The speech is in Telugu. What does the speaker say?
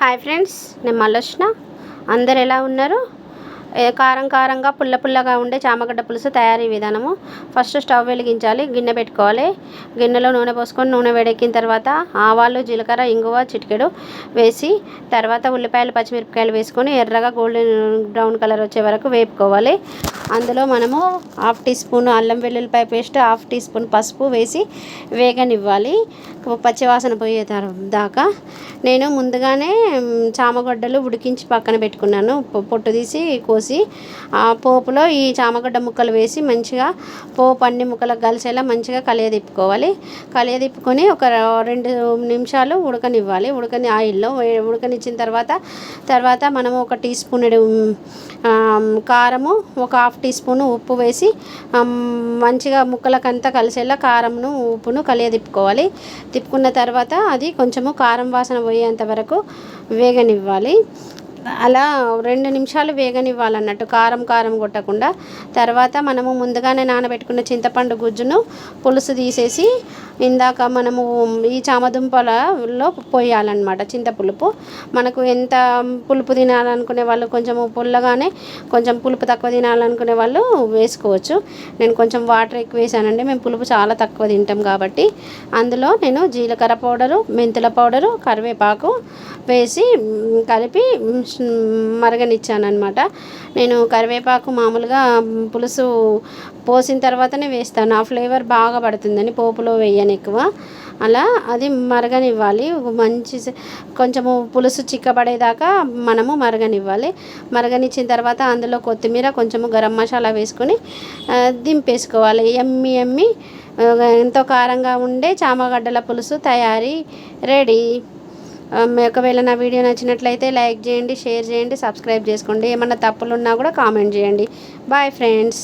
హాయ్ ఫ్రెండ్స్ నేను మళ్ళీ అందరు ఎలా ఉన్నారు? కారం కారంగా పుల్ల పుల్లగా ఉండే చామగడ్డ పులుసు తయారీ విధానము. ఫస్ట్ స్టవ్ వెలిగించాలి గిన్నె పెట్టుకోవాలి. గిన్నెలో నూనె పోసుకొని నూనె వేడెక్కిన తర్వాత ఆవాలు జీలకర్ర ఇంగువ చిటికెడు వేసి తర్వాత ఉల్లిపాయలు పచ్చిమిరపకాయలు వేసుకొని ఎర్రగా గోల్డెన్ బ్రౌన్ కలర్ వచ్చే వరకు వేపుకోవాలి. అందులో మనము హాఫ్ టీ స్పూన్ అల్లం వెల్లుల్లిపాయ పేస్ట్ హాఫ్ టీ స్పూన్ పసుపు వేసి వేగనివ్వాలి. పచ్చివాసన పోయే దాకా. నేను ముందుగానే చామగడ్డలు ఉడికించి పక్కన పెట్టుకున్నాను. పొట్టు తీసి కోసి ఆ పోపులో ఈ చామగడ్డ ముక్కలు వేసి మంచిగా పోపు అన్ని ముక్కలకు కలిసేలా మంచిగా కలియదిప్పుకోవాలి. కలియదిప్పుకొని ఒక రెండు నిమిషాలు ఉడకనివ్వాలి. ఉడకని ఆయిల్లో ఉడకనిచ్చిన తర్వాత తర్వాత మనము ఒక టీ స్పూన్ కారము ఒక హాఫ్ టీ స్పూన్ ఉప్పు వేసి మంచిగా ముక్కలకంతా కలిసేలా కారంను ఉప్పును కలియదిప్పుకోవాలి తిప్పుకున్న తర్వాత అది కొంచెము కారం వాసన పోయేంత వరకు వేగనివ్వాలి. అలా రెండు నిమిషాలు వేగనివ్వాలన్నట్టు కారం కారం కొట్టకుండా. తర్వాత మనము ముందుగానే నానబెట్టుకున్న చింతపండు గుజ్జును పులుసు తీసేసి ఇందాక మనము ఈ చామదుంపలలో పోయాలన్నమాట చింతపులుపు. మనకు ఎంత పులుపు తినాలనుకునే వాళ్ళు కొంచెం పుల్లగానే కొంచెం పులుపు తక్కువ తినాలనుకునే వాళ్ళు వేసుకోవచ్చు. నేను కొంచెం వాటర్ ఎక్కువ వేసానండి మేము పులుపు చాలా తక్కువ తింటాం కాబట్టి. అందులో నేను జీలకర్ర పౌడరు మెంతుల పౌడరు కరివేపాకు వేసి కలిపి మరగనిచ్చాను అనమాట నేను కరివేపాకు మామూలుగా పులుసు పోసిన తర్వాతనే వేస్తాను. ఆ ఫ్లేవర్ బాగా పడుతుందని పోపులో వేయను ఎక్కువ. అలా అది మరగనివ్వాలి. మంచి కొంచెము పులుసు చిక్కబడేదాకా మనము మరగనివ్వాలి. మరగనిచ్చిన తర్వాత అందులో కొత్తిమీర కొంచెము గరం మసాలా వేసుకొని దింపేసుకోవాలి. ఎమ్మి ఎమ్మి ఎంతో కారంగా ఉండే చామగడ్డల పులుసు తయారీ రెడీ. Um, ఒకవేళ నా వీడియో నచ్చినట్లయితే లైక్ చేయండి షేర్ చేయండి సబ్స్క్రైబ్ చేసుకోండి. ఏమన్నా తప్పులు ఉన్నా కూడా కామెంట్ చేయండి. Bye friends